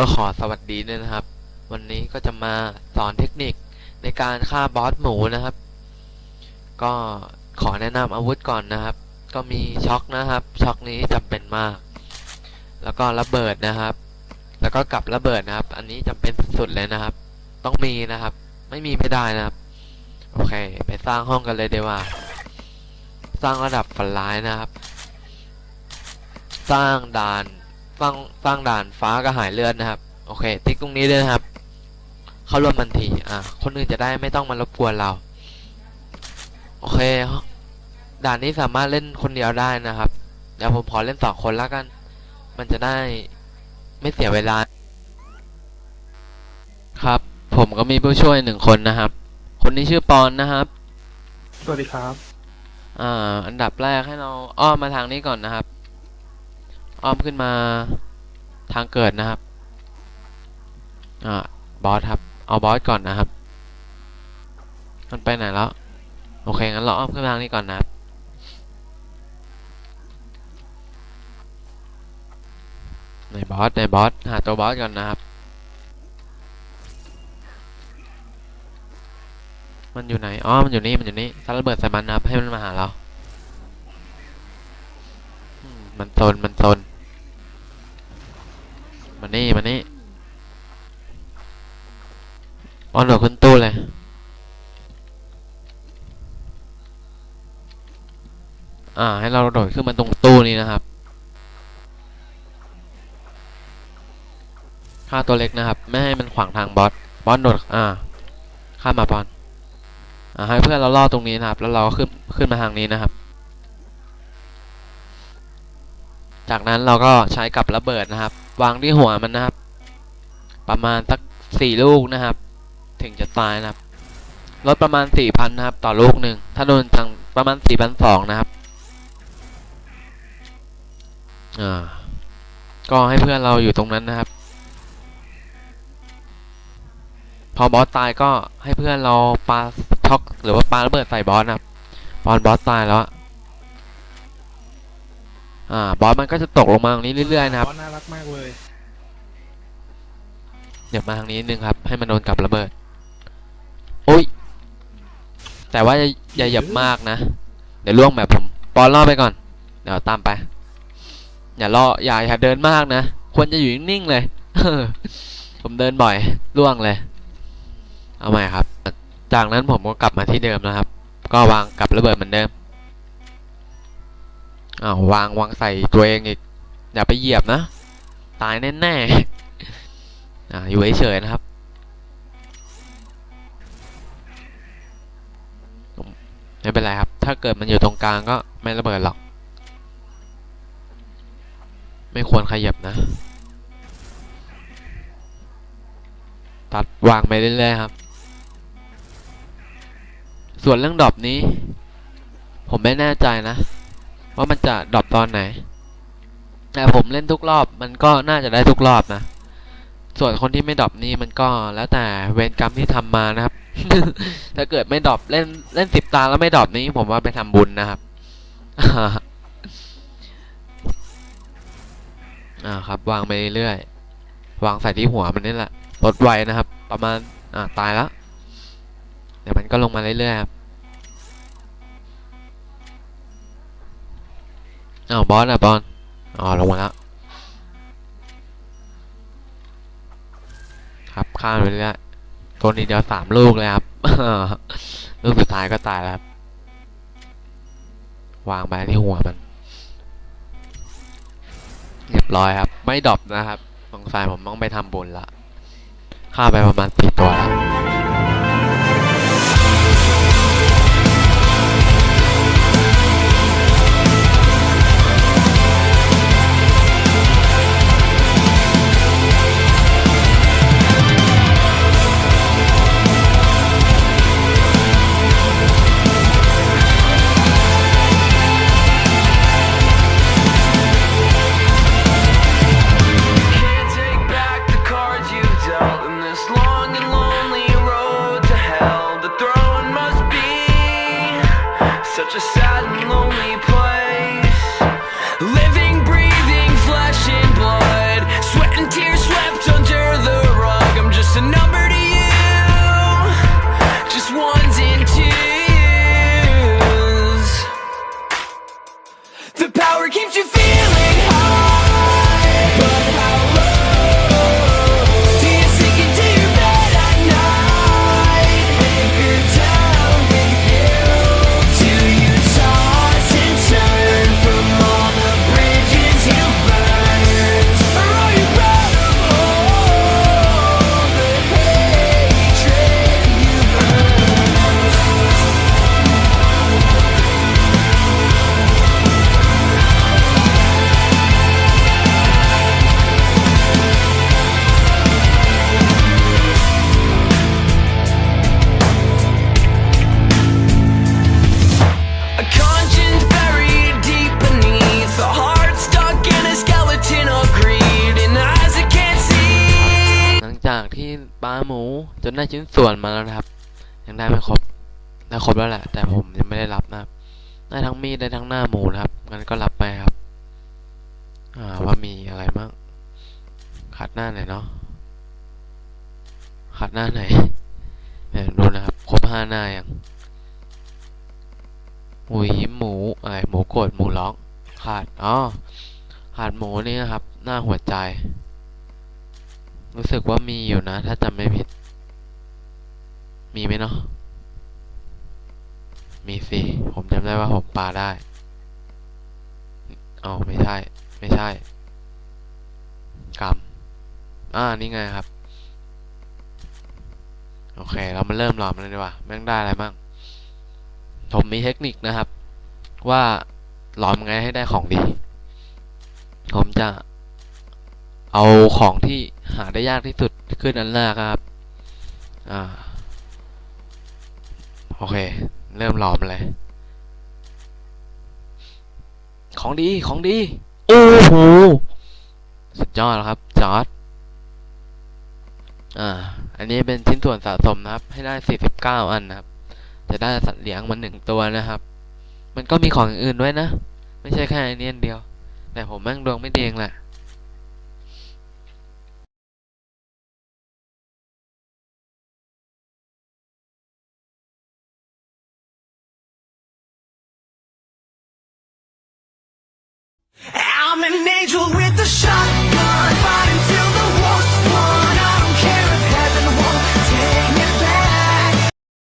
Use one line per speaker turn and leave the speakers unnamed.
ก็ขอสวัสดีด้วยนะครับ วันนี้ก็จะมาสอนเทคนิคในการฆ่าบอสหมูนะครับ ก็ขอแนะนำอาวุธก่อนนะครับ ก็มีช็อคนะครับ ช็อคนี้จำเป็นมาก แล้วก็ระเบิดนะครับ แล้วก็กับระเบิดนะครับ อันนี้จำเป็นสุดๆเลยนะครับ ต้องมีนะครับ ไม่มีไม่ได้นะครับ โอเค ไปสร้างห้องกันเลยเดีกว่า สร้างระดับฝันร้ายนะครับ สร้างด่าน สร้างสร้างด่านฟ้ากระหายเลือดนะครับ โอเค ติ๊กตรงนี้ด้วยนะครับ เข้าร่วมทันที อะ คนอื่นจะได้ไม่ต้องมารบกวนเรา โอเค ด่านนี้สามารถเล่นคนเดียวได้นะครับ เดี๋ยวผมขอเล่นสองคนแล้วกัน มันจะได้ไม่เสียเวลา ครับ ผมก็มีผู้ช่วยหนึ่งคนนะครับ คนนี้ชื่อปอนนะครับ
สวัสดีครับ
อ่า อันดับแรกให้เราอ้อมมาทางนี้ก่อนนะครับ อ้อมขึ้นมาทางเกิดนะครับอ่าบอสครับ เอาบอสก่อนนะครับ มันไปไหนแล้ว โอเค งั้นเราอ้อมขึ้นมาทางนี้ก่อนนะครับในบอสในบอสหาตัวบอสก่อนนะครับ มันอยู่ไหน อ๋อ มันอยู่นี่ มันอยู่นี่ถ้าระเบิดใส่มันนะครับ ให้มันมาหาเรา มันโซนมันโซน มานี่มานี่ออนโดดขึ้นตู้เลยอ่า ให้เราโดดขึ้นมาตรงตู้นี้นะครับฆ่าตัวเล็กนะครับ ไม่ให้มันขวางทางบอส บอสโดด อ่า ข้ามมาบอลอ่า ให้เพื่อนเราล่อตรงนี้นะครับ แล้วเราก็ขึ้น ขึ้นมาทางนี้นะครับ จากนั้นเราก็ใช้กับระเบิดนะครับ วางที่หัวมันนะครับ ประมาณสักสี่ลูกนะครับ ถึงจะตายนะครับลดประมาณสี่พันนะครับ ต่อลูกหนึ่งถ้าโดนทางประมาณสี่พันสองนะครับอ่าก็ให้เพื่อนเราอยู่ตรงนั้นนะครับ พอบอสตายก็ให้เพื่อนเราปาช็อกหรือว่าปาระเบิดใส่บอสนะครับบอลบอสตายแล้ว อะอ่าบอสมันก็จะตกลงมาตรงนี้เรื่อยๆนะครับ
บอสน่ารักมากเลย
เดี๋ยวมาทางนี้นิดนึงครับ ให้มันโดนกับระเบิดโอ้ยแต่ว่าอย่าอย่าหยับมากนะ เดี๋ยวล่วงแบบผมปอนล่อไปก่อน เดี๋ยวตามไป อย่าล่ออย่าอย่าเดินมากนะควรจะอยู่นิ่งๆเลยผมเดินบ่อยล่วงเลย เอาใหม่ครับ จากนั้นผมก็กลับมาที่เดิมนะครับ ก็วางกับระเบิดเหมือนเดิม อ้าววางวางใส่ตัวเองอีก อย่าไปเหยียบนะ ตายแน่ๆอ่าอยู่เฉยๆนะครับ ไม่เป็นไรครับ ถ้าเกิดมันอยู่ตรงกลางก็ไม่ระเบิดหรอก ไม่ควรขยับนะ ตัดวางไปเรื่อยๆครับ ส่วนเรื่องดอปนี้ ผมไม่แน่ใจนะ ว่ามันจะดรอปตอนไหน แต่ผมเล่นทุกรอบมันก็น่าจะได้ทุกรอบนะ ส่วนคนที่ไม่ดรอปนี่มันก็แล้วแต่เวรกรรมที่ทำมานะครับ ถ้าเกิดไม่ดรอปเล่นเล่นสิบตาแล้วไม่ดรอปนี้ ผมว่าไปทำบุญนะครับอ่าครับวางไปเรื่อยๆวางใส่ที่หัวมันนี่แหละลดไวนะครับ ประมาณอ่าตายแล้วเดี๋ยวมันก็ลงมาเรื่อยๆครับาวบอสอะบอลอ๋อลงมาแล้วครับข้ามไปเรื่อยตัวนี้เดียวสามลูกเลยครับลูกสุดท้ายก็ตายแล้วครับวางไปที่หัวมัน เรียบร้อยครับ ไม่ดรอปนะครับสงสัยผมต้องไปทำบุญละฆ่าไปประมาณสี่ตัวแล้ว
หลังจากที่
ปลาหมูจนได้ชิ้นส่วนมาแล้วนะครับ ยังได้ไม่ครบได้ครบแล้วแหละ แต่ผมยังไม่ได้รับนะครับ ได้ทั้งมีดได้ทั้งหน้าหมูนะครับงั้นก็รับไปครับ อ่าว่ามีอะไรบ้างขัดหน้าไหนเนาะขัดหน้าไหนเนี่ยดูนะครับ ครบห้าหน้ายัง หมูยิ้มหมูอะไรหมูโกดหมูร้อง ขาดอ๋อขาดหมูนี่นะครับ หน้าหัวใจ รู้สึกว่ามีอยู่นะ ถ้าจำไม่ผิด มีไหมเนาะมีสิผมจำได้ว่าผมปาได้อ๋อไม่ใช่ ไม่ใช่กำอ่านี่ไงครับ โอเค เรามาเริ่มหลอมเลยดีกว่า แม่งได้อะไรบ้าง ผมมีเทคนิคนะครับ ว่าหลอมไงให้ได้ของดี ผมจะเอาของที่หาได้ยากที่สุดขึ้นอันแรกครับ อ่า โอเค เริ่มหลอมเลย ของดี ของดี โอ้โห สุดยอดแล้วครับ จอร์ดอ่า อันนี้เป็นชิ้นส่วนสะสมนะครับ ให้ได้ 49 อันนะครับ จะได้สัตว์เลี้ยงมันหนึ่งตัวนะครับ มันก็มีของอื่นด้วยนะ ไม่ใช่แค่อันนี้เดียว แต่ผมแม่งดวงไม่ดีเองแหละ
I'm an angel with a shotgun.